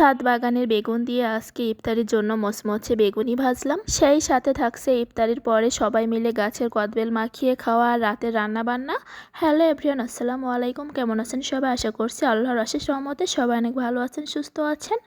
ছাদ বাগানের বেগুন দিয়ে আজকে ইফতারির জন্য মচমচে বেগুনি ভাজলাম। সেই সাথে থাকছে ইফতারির পরে সবাই মিলে গাছের কদবেল মাখিয়ে খাওয়া আর রাতের রান্না বান্না হ্যালো এভরিয়ান আসসালামু আলাইকুম। কেমন আছেন সবাই? আশা করছি আল্লাহর অশেষ রহমতে সবাই অনেক ভালো আছেন, সুস্থ আছেন।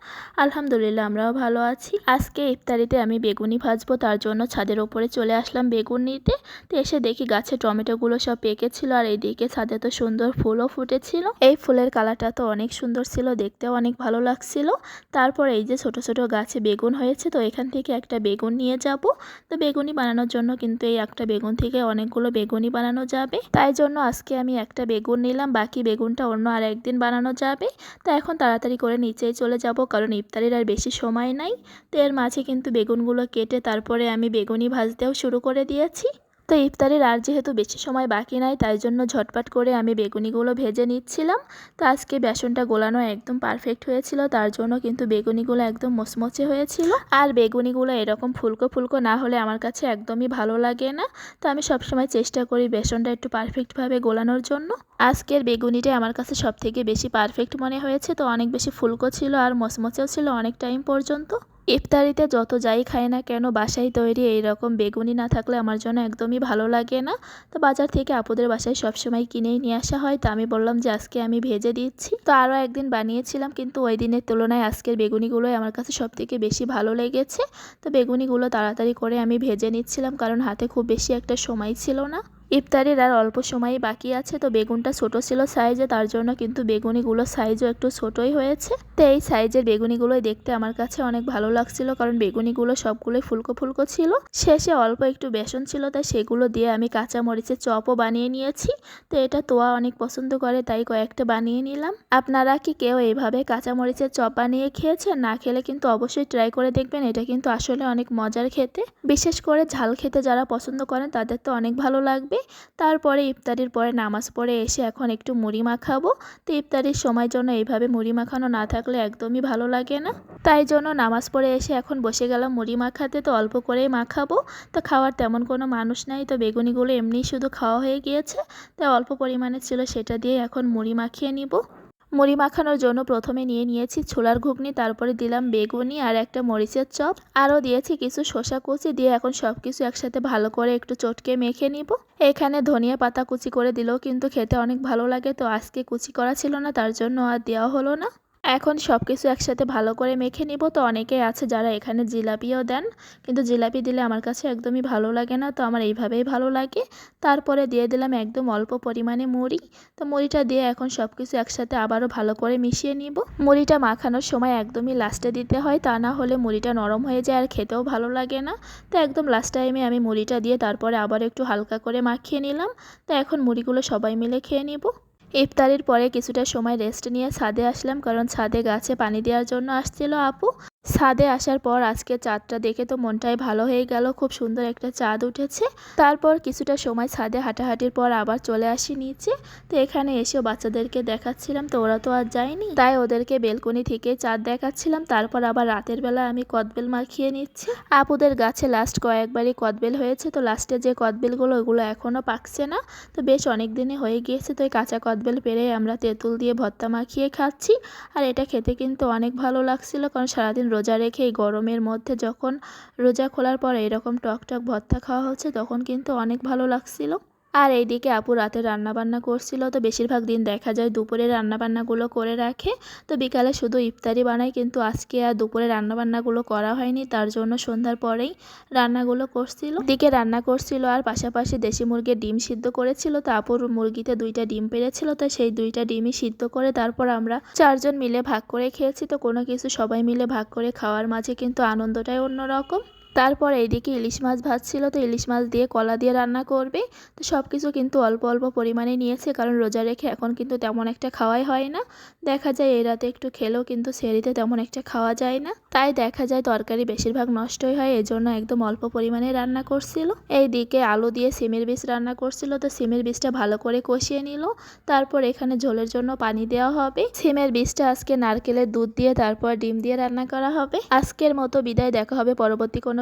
আলহামদুলিল্লাহ, আমরাও ভালো আছি। আজকে ইফতারিতে আমি বেগুনি ভাজবো, তার জন্য ছাদের ওপরে চলে আসলাম বেগুন নিতে। তো এসে দেখি গাছে টমেটোগুলো সব পেকেছিল আর এইদিকে ছাদে তো সুন্দর ফুলও ফুটেছিল। এই ফুলের কালারটা তো অনেক সুন্দর ছিল, দেখতেও অনেক ভালো লাগছিল। তারপর এই যে ছোট ছোট গাছে বেগুন হয়েছে, তো এখান থেকে একটা বেগুন নিয়ে যাব। তো বেগুনি বানানোর জন্য কিন্তু এই একটা বেগুন থেকে অনেকগুলো বেগুনি বানানো যাবে। তাই জন্য আজকে আমি একটা বেগুন নিলাম, বাকি বেগুনটা অন্য আর একদিন বানানো যাবে। তো এখন তাড়াতাড়ি করে নিচেই চলে যাব, কারণ ইফতারির আর বেশি সময় নাই। তো এর মাঝে কিন্তু বেগুনগুলো কেটে তারপরে আমি বেগুনি ভাজতেও শুরু করে দিয়েছি। তো ইফতারির আর যেহেতু বেশি সময় বাকি নাই, তাই জন্য ঝটপট করে আমি বেগুনিগুলো ভেজে নিচ্ছিলাম। তো আজকে বেসনটা গোলানো একদম পারফেক্ট হয়েছিল, তার জন্য কিন্তু বেগুনিগুলো একদম মচমচে হয়েছিল। আর বেগুনিগুলো এরকম ফুলকো ফুলকো না হলে আমার কাছে একদমই ভালো লাগে না। তো আমি সবসময় চেষ্টা করি বেসনটা একটু পারফেক্টভাবে গোলানোর জন্য। আজকের বেগুনিটাই আমার কাছে সব থেকে বেশি পারফেক্ট মনে হয়েছে। তো অনেক বেশি ফুলকো ছিল আর মচমচেও ছিল অনেক টাইম পর্যন্ত। ইফতারিতে যত যাই খাই না কেন বাসায় তৈরি এই রকম বেগুনি না থাকলে আমার জন্য একদমই ভালো লাগে না। তো বাজার থেকে আপুদের বাসায় সবসময় কিনেই নিয়ে আসা হয়। তো আমি বললাম যে, আজকে আমি ভেজে দিচ্ছি। তো আরও একদিন বানিয়েছিলাম, কিন্তু ওই দিনের তুলনায় আজকের বেগুনিগুলোই আমার কাছে সব থেকে বেশি ভালো লেগেছে। তো বেগুনিগুলো তাড়াতাড়ি করে আমি ভেজে নিচ্ছিলাম, কারণ হাতে খুব বেশি একটা সময় ছিল না। ইফতারির আর অল্প সময়ই বাকি আছে, তো বেগুনটা ছোট ছিল সাইজে, তার জন্য কিন্তু বেগুনিগুলো সাইজও একটু ছোটই হয়েছে। তো এই সাইজের বেগুনিগুলোই দেখতে আমার কাছে অনেক ভালো লাগছিল, কারণ বেগুনিগুলো সবগুলোই ফুলকো ফুলকো ছিল। শেষে অল্প একটু বেসন ছিল, তাই সেগুলো দিয়ে আমি কাঁচা মরিচের চপও বানিয়ে নিয়েছি। তো এটা তোয়া অনেক পছন্দ করে, তাই কয়েকটা বানিয়ে নিলাম। আপনারা কি কেউ এইভাবে কাঁচা মরিচের চপ বানিয়ে খেয়েছেন? না খেলে কিন্তু অবশ্যই ট্রাই করে দেখবেন, এটা কিন্তু আসলে অনেক মজার খেতে। বিশেষ করে ঝাল খেতে যারা পছন্দ করেন, তাদের তো অনেক ভালো লাগবে। তারপরে ইফতারির পরে নামাজ পড়ে এসে এখন একটু মুড়ি মাখাবো। তো ইফতারির সময় জন্য এইভাবে মুড়ি মাখানো না থাকলে একদমই ভালো লাগে না। তাই জন্য নামাজ পড়ে এসে এখন বসে গেলাম মুড়ি মাখাতে। তো অল্প করেই মাখাবো। তো খাওয়ার তেমন কোনো মানুষ নাই। তো বেগুনিগুলো এমনি শুধু খাওয়া হয়ে গিয়েছে। তাই অল্প পরিমাণে ছিল সেটা দিয়ে এখন মুড়ি মাখিয়ে নিব। মুড়ি মাখানোর জন্য প্রথমে নিয়ে নিয়েছি ছোলার ঘুগনি, তারপরে দিলাম বেগুনি আর একটা মরিচের চপ। আরও দিয়েছি কিছু শসা কুচি দিয়ে এখন সব কিছু একসাথে ভালো করে একটু চটকে মেখে নিব। এখানে ধনিয়া পাতা কুচি করে দিলেও কিন্তু খেতে অনেক ভালো লাগে, তো আজকে কুচি করা ছিল না, তার জন্য আর দেওয়া হলো না। এখন সব কিছু একসাথে ভালো করে মেখে নিব। তো অনেকেই আছে যারা এখানে জিলাপিও দেন, কিন্তু জিলাপি দিলে আমার কাছে একদমই ভালো লাগে না। তো আমার এইভাবেই ভালো লাগে। তারপরে দিয়ে দিলাম একদম অল্প পরিমাণে মুড়ি। তো মুড়িটা দিয়ে এখন সব কিছু একসাথে আবারও ভালো করে মিশিয়ে নিব। মুড়িটা মাখানোর সময় একদমই লাস্টে দিতে হয়, তা না হলে মুড়িটা নরম হয়ে যায় আর খেতেও ভালো লাগে না। তো একদম লাস্ট টাইমে আমি মুড়িটা দিয়ে তারপরে আবার একটু হালকা করে মাখিয়ে নিলাম। তো এখন মুড়িগুলো সবাই মিলে খেয়ে নিব। ইফতারির পরে কিছুটা সময় রেস্ট নিয়ে ছাদে আসলাম, কারণ ছাদে গাছে পানি দেওয়ার জন্য আসছিল আপু। ছাদে আসার পর আজকে চাঁদটা দেখে তো মনটাই ভালো হয়ে গেল। খুব সুন্দর একটা চাঁদ উঠেছে। তারপর কিছুটা সময় ছাদে হাঁটাহাঁটির পর আবার চলে আসি নিচে। তো এখানে এসেও বাচ্চাদেরকে দেখাচ্ছিলাম, তো ওরা তো আর যায়নি। তাই ওদেরকে বেলকনি থেকে চাঁদ দেখাচ্ছিলাম। তারপর আবার রাতের বেলা আমি কদবেল মাখিয়ে নিচ্ছি। আপুদের গাছে লাস্ট কয়েকবারই কদবেল হয়েছে। তো লাস্টে যে কদবেলগুলো, ওগুলো এখনও পাকছে না। তো বেশ অনেক দিনই হয়ে গিয়েছে। তো এই কাঁচা কদবেল পেরে আমরা তেঁতুল দিয়ে ভর্তা মাখিয়ে খাচ্ছি। আর এটা খেতে কিন্তু অনেক ভালো লাগছিল, কারণ সারাদিন রোজা রেখে এই গরমের মধ্যে যখন রোজা খোলার পরে এরকম টকটক টক ভর্তা খাওয়া হচ্ছে, তখন কিন্তু অনেক ভালো লাগছিল। আর এইদিকে আপু রাতে রান্নাবান্না করছিল, তো বেশিরভাগ দিন দেখা যায় দুপুরে রান্নাবান্নাগুলো করে রাখে। তো বিকালে শুধু ইফতারি বানায়, কিন্তু আজকে আর দুপুরে রান্নাবান্নাগুলো করা হয়নি, তার জন্য সন্ধ্যার পরেই রান্নাগুলো করছিল। দিকে রান্না করছিল আর পাশাপাশি দেশি মুরগির ডিম সিদ্ধ করেছিল, তো আপুর মুরগিতে দুইটা ডিম পেরেছিল, তো সেই দুইটা ডিমই সিদ্ধ করে তারপর আমরা চারজন মিলে ভাগ করে খেয়েছি। তো কোনো কিছু সবাই মিলে ভাগ করে খাওয়ার মাঝে কিন্তু আনন্দটাই অন্যরকম। তারপর এইদিকে ইলিশ মাছ ভাজছিল, তো ইলিশ মাছ দিয়ে কলা দিয়ে রান্না করবে। তো সব কিছু কিন্তু অল্প অল্প পরিমাণে নিয়েছে, কারণ রোজা রেখে এখন কিন্তু তেমন একটা খাওয়াই হয় না। দেখা যায় এই রাতে একটু খেলেও কিন্তু সেরিতে তেমন একটা খাওয়া যায় না। তাই দেখা যায় তরকারি বেশিরভাগ নষ্টই হয়, এজন্য একদম অল্প পরিমাণে রান্না করছিল। এই দিকে আলু দিয়ে সিমের বীজ রান্না করছিল, তো সিমের বীজটা ভালো করে কষিয়ে নিল। তারপর এখানে ঝোলের জন্য পানি দেওয়া হবে। সিমের বীজটা আজকে নারকেলের দুধ দিয়ে, তারপর ডিম দিয়ে রান্না করা হবে। আজকের মতো বিদায়, দেখা হবে পরবর্তী কোনো